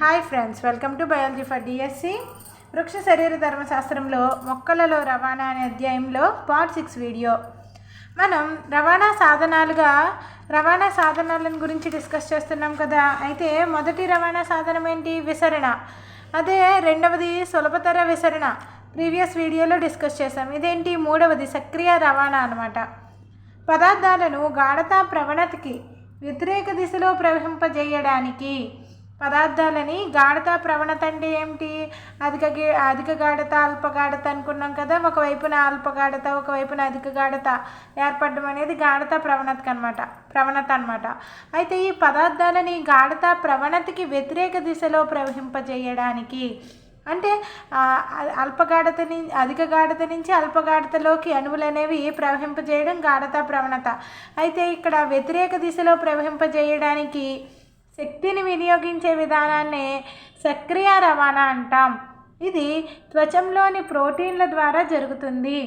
Hi friends welcome to biology for DSC వృక్ష శరీర ధర్మశాస్త్రంలో మొక్కలలో రవాణా అనే అధ్యాయంలో పార్ట్ సిక్స్ వీడియో. మనం రవాణా సాధనాలుగా రవాణా సాధనాలను గురించి డిస్కస్ చేస్తున్నాం కదా. అయితే మొదటి రవాణా సాధనం ఏంటి? విసరణ. అదే రెండవది సులభతర విసరణ. ప్రీవియస్ వీడియోలో డిస్కస్ చేసాం ఇదేంటి? మూడవది సక్రియ రవాణా అన్నమాట. పదార్థాలను గాఢత ప్రవణతకి వ్యతిరేక దిశలో ప్రవహింపజేయడానికి పదార్థాలని గాఢత ప్రవణత అంటే ఏమిటి? అధిక అధిక గాఢత అల్ప గాఢత అనుకున్నాం కదా ఒకవైపున అల్ప గాఢత ఒకవైపున అధిక గాఢత ఏర్పడడం అనేది గాఢత ప్రవణతకి అనమాట ప్రవణత అనమాట అయితే ఈ పదార్థాలని గాఢత ప్రవణతకి వ్యతిరేక దిశలో ప్రవహింపజేయడానికి అంటే అల్పగాఢతని అల్పగాఢత నుంచి అధిక గాఢత నుంచి అల్పగాఢతలోకి అణువులు అనేవి ప్రవహింపజేయడం గాఢత ప్రవణత. అయితే ఇక్కడ వ్యతిరేక దిశలో ప్రవహింపజేయడానికి శక్తిని వినియోగించే విధానాన్ని సక్రియ రవాణా అంటాం. ఇది త్వచంలోని ప్రోటీన్ల ద్వారా జరుగుతుంది.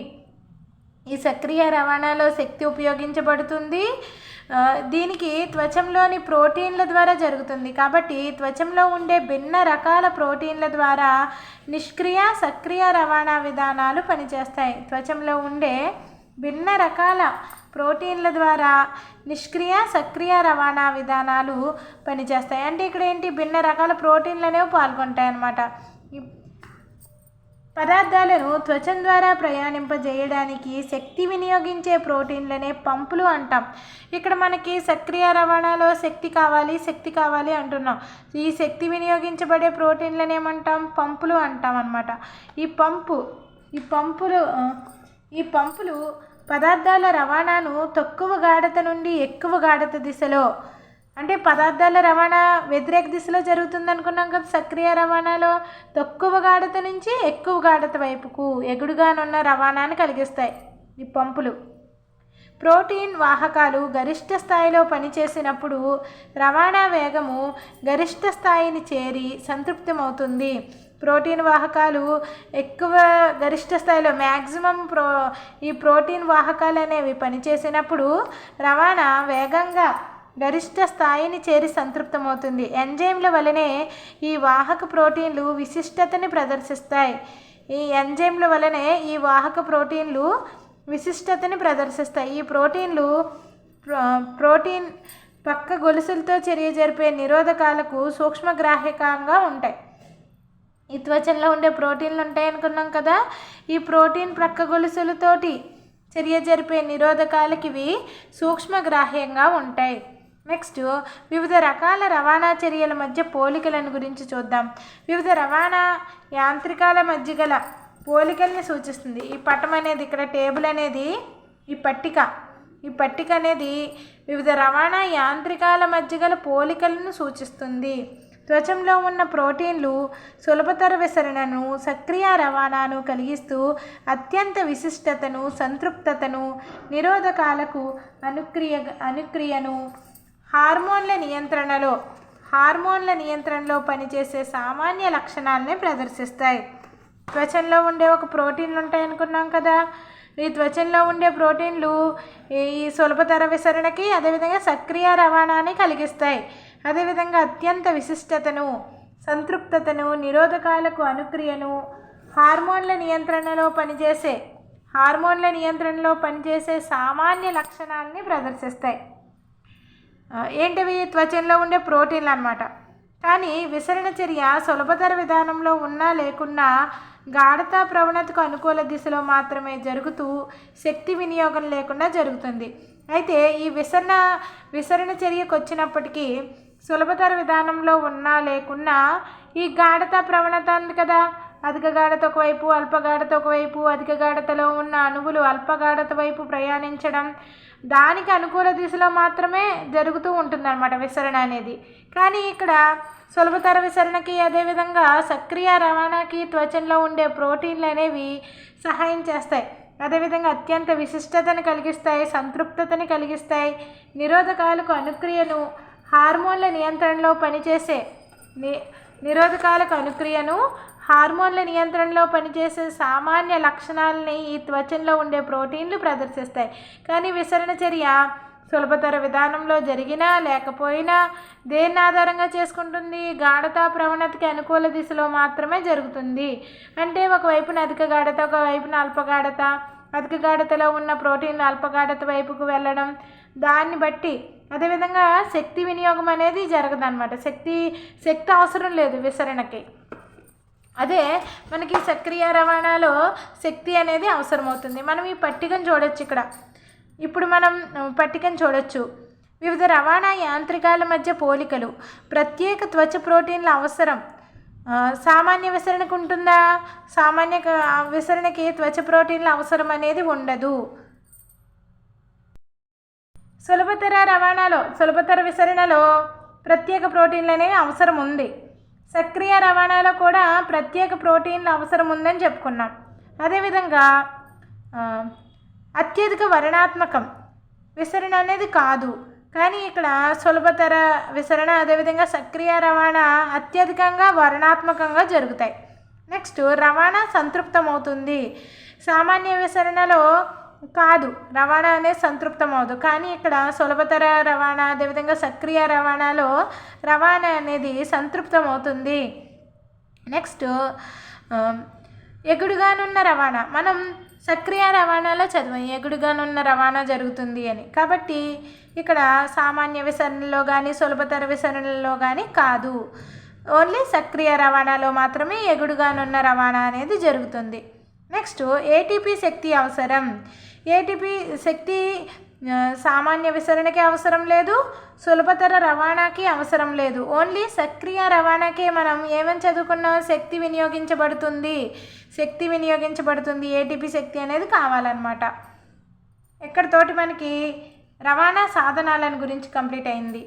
ఈ సక్రియ రవాణాలో శక్తి ఉపయోగించబడుతుంది. దీనికి త్వచంలోని ప్రోటీన్ల ద్వారా జరుగుతుంది. కాబట్టి త్వచంలో ఉండే భిన్న రకాల ప్రోటీన్ల ద్వారా నిష్క్రియ సక్రియ రవాణా విధానాలు పనిచేస్తాయి. త్వచంలో ఉండే భిన్న రకాల ప్రోటీన్ల ద్వారా నిష్క్రియ సక్రియ రవాణా విధానాలు పనిచేస్తాయి. అంటే ఇక్కడ ఏంటి? భిన్న రకాల ప్రోటీన్లు అనేవి పాల్గొంటాయి అన్నమాట ఈ పదార్థాలను త్వచం ద్వారా ప్రయాణింపజేయడానికి శక్తి వినియోగించే ప్రోటీన్లనే పంపులు అంటాం. ఇక్కడ మనకి సక్రియ రవాణాలో శక్తి కావాలి శక్తి కావాలి అంటున్నాం. ఈ శక్తి వినియోగించబడే ప్రోటీన్లను ఏమంటాం? పంపులు అంటాం అన్నమాట ఈ పంపు ఈ పంపులు ఈ పంపులు పదార్థాల రవాణాను తక్కువ గాఢత నుండి ఎక్కువ గాఢత దిశలో అంటే పదార్థాల రవాణా వ్యతిరేక దిశలో జరుగుతుంది అనుకున్నాం కదా సక్రియ రవాణాలో తక్కువ గాఢత నుంచి ఎక్కువ గాఢత వైపుకు ఎగుడుగానున్న రవాణాను కలిగిస్తాయి ఈ పంపులు. ప్రోటీన్ వాహకాలు గరిష్ట స్థాయిలో పనిచేసినప్పుడు రవాణా వేగము గరిష్ట స్థాయిని చేరి సంతృప్తమవుతుంది. ప్రోటీన్ వాహకాలు ఎక్కువ గరిష్ట స్థాయిలో మ్యాక్సిమం ప్రో ఈ ప్రోటీన్ వాహకాలు అనేవి పనిచేసినప్పుడు రవాణా వేగంగా గరిష్ట స్థాయిని చేరి సంతృప్తమవుతుంది. ఎంజైమ్ల వలనే ఈ వాహక ప్రోటీన్లు విశిష్టతని ప్రదర్శిస్తాయి. ఈ ఎంజైమ్ల వలనే ఈ వాహక ప్రోటీన్లు విశిష్టతని ప్రదర్శిస్తాయి. ఈ ప్రోటీన్లు ప్రో- ప్రోటీన్ పక్క గొలుసులతో చర్య జరిపే నిరోధకాలకు సూక్ష్మగ్రాహకంగా ఉంటాయి. ఈ త్వచంలో ఉండే ప్రోటీన్లు ఉంటాయనుకున్నాం కదా ఈ ప్రోటీన్ ప్రక్క గొలుసులతోటి చర్య జరిపే నిరోధకాలకి ఇవి సూక్ష్మగ్రాహ్యంగా ఉంటాయి. నెక్స్ట్ వివిధ రకాల రవాణా చర్యల మధ్య పోలికలను గురించి చూద్దాం. వివిధ రవాణా యాంత్రికాల మధ్య గల పోలికల్ని సూచిస్తుంది. ఈ పటం అనేది ఇక్కడ టేబుల్ అనేది ఈ పట్టిక. ఈ పట్టిక అనేది వివిధ రవాణా యాంత్రికాల మధ్య గల పోలికలను సూచిస్తుంది. త్వచంలో ఉన్న ప్రోటీన్లు సులభతర విసరణను సక్రియ రవాణాను కలిగిస్తూ అత్యంత విశిష్టతను సంతృప్తతను నిరోధకాలకు అనుక్రియ అనుక్రియను హార్మోన్ల నియంత్రణలో హార్మోన్ల నియంత్రణలో పనిచేసే సామాన్య లక్షణాలనే ప్రదర్శిస్తాయి. త్వచంలో ఉండే ఒక ప్రోటీన్లు ఉంటాయనుకున్నాం కదా. ఈ త్వచంలో ఉండే ప్రోటీన్లు ఈ సులభతర విసరణకి అదేవిధంగా సక్రియ రవాణాని కలిగిస్తాయి. అదేవిధంగా అత్యంత విశిష్టతను సంతృప్తతను నిరోధకాలకు అనుక్రియను హార్మోన్ల నియంత్రణలో పనిచేసే హార్మోన్ల నియంత్రణలో పనిచేసే సామాన్య లక్షణాలని ప్రదర్శిస్తాయి. ఏంటివి? త్వచంలో ఉండే ప్రోటీన్లు అనమాట కానీ విసరణ చర్య సులభతర విధానంలో ఉన్నా లేకున్నా గాఢత ప్రవణతకు అనుకూల దిశలో మాత్రమే జరుగుతూ శక్తి వినియోగం లేకుండా జరుగుతుంది. అయితే ఈ విసరణ విసరణ చర్యకు వచ్చినప్పటికీ సులభతర విధానంలో ఉన్నా లేకున్నా ఈ గాఢత ప్రవణత ఉంది కదా. అధిక గాఢత ఒకవైపు అల్ప గాఢత ఒకవైపు అధిక గాఢతలో ఉన్న అణువులు అల్ప గాఢత వైపు ప్రయాణించడం దానికి అనుకూల దిశలో మాత్రమే జరుగుతూ ఉంటుందన్నమాట విసరణ అనేది. కానీ ఇక్కడ సులభతర విసరణకి అదేవిధంగా సక్రియ రవాణాకి త్వచంలో ఉండే ప్రోటీన్లు అనేవి సహాయం చేస్తాయి. అదేవిధంగా అత్యంత విశిష్టతను కలిగిస్తాయి సంతృప్తతని కలిగిస్తాయి. నిరోధకాలకు అనుక్రియను హార్మోన్ల నియంత్రణలో పనిచేసే ని నిరోధకాలకు అనుక్రియను హార్మోన్ల నియంత్రణలో పనిచేసే సామాన్య లక్షణాలని ఈ త్వచంలో ఉండే ప్రోటీన్లు ప్రదర్శిస్తాయి. కానీ విసరణ చర్య సులభతర విధానంలో జరిగినా లేకపోయినా దేన్ని ఆధారంగా చేసుకుంటుంది? గాఢత ప్రవణతకి అనుకూల దిశలో మాత్రమే జరుగుతుంది. అంటే ఒకవైపున అధిక గాఢత ఒకవైపున అల్పగాఢత అధిక గాఢతలో ఉన్న ప్రోటీన్లు అల్పగాఢత వైపుకు వెళ్ళడం. దాన్ని బట్టి అదేవిధంగా శక్తి వినియోగం అనేది జరగదన్నమాట. శక్తి శక్తి అవసరం లేదు విసరణకి. అదే మనకి సక్రియ రవాణాలో శక్తి అనేది అవసరమవుతుంది. మనం ఈ పట్టికను చూడొచ్చు ఇక్కడ. ఇప్పుడు మనం పట్టికను చూడొచ్చు. వివిధ రవాణా యాంత్రికాల మధ్య పోలికలు. ప్రత్యేక త్వచ ప్రోటీన్ల అవసరం. సామాన్య విసరణకు ఉంటుందా? సామాన్య విసరణకి త్వచ ప్రోటీన్ల అవసరం అనేది ఉండదు. సులభతర రవాణాలో సులభతర విసరణలో ప్రత్యేక ప్రోటీన్లు అనేవి అవసరం ఉంది. సక్రియ రవాణాలో కూడా ప్రత్యేక ప్రోటీన్లు అవసరం ఉందని చెప్పుకున్నాం. అదేవిధంగా అత్యధిక వర్ణాత్మకం విసరణ అనేది కాదు. కానీ ఇక్కడ సులభతర విసరణ అదేవిధంగా సక్రియ రవాణా అత్యధికంగా వర్ణాత్మకంగా జరుగుతాయి. నెక్స్ట్ రవాణా సంతృప్తమవుతుంది. సామాన్య విసరణలో కాదు. రవాణా అనేది సంతృప్తమవదు. కానీ ఇక్కడ సులభతర రవాణా అదేవిధంగా సక్రియ రవాణాలో రవాణా అనేది సంతృప్తమవుతుంది. నెక్స్ట్ ఎగుడుగానున్న రవాణా. మనం సక్రియ రవాణాలో చదివాం. ఎగుడుగానున్న రవాణా జరుగుతుంది అని. కాబట్టి ఇక్కడ సామాన్య విసరణలో కానీ సులభతర విసరణలో కానీ కాదు. ఓన్లీ సక్రియ రవాణాలో మాత్రమే ఎగుడుగానున్న రవాణా అనేది జరుగుతుంది. నెక్స్ట్ ఏటీపీ శక్తి అవసరం. ఏటీపీ శక్తి సామాన్య విసరణకి అవసరం లేదు సులభతర రవాణాకి అవసరం లేదు. ఓన్లీ సక్రియ రవాణాకే మనం ఏమని చదువుకున్నాం? శక్తి వినియోగించబడుతుంది. శక్తి వినియోగించబడుతుంది. ఏటీపీ శక్తి అనేది కావాలన్నమాట. ఎక్కడితోటి మనకి రవాణా సాధనాలను గురించి కంప్లీట్ అయింది.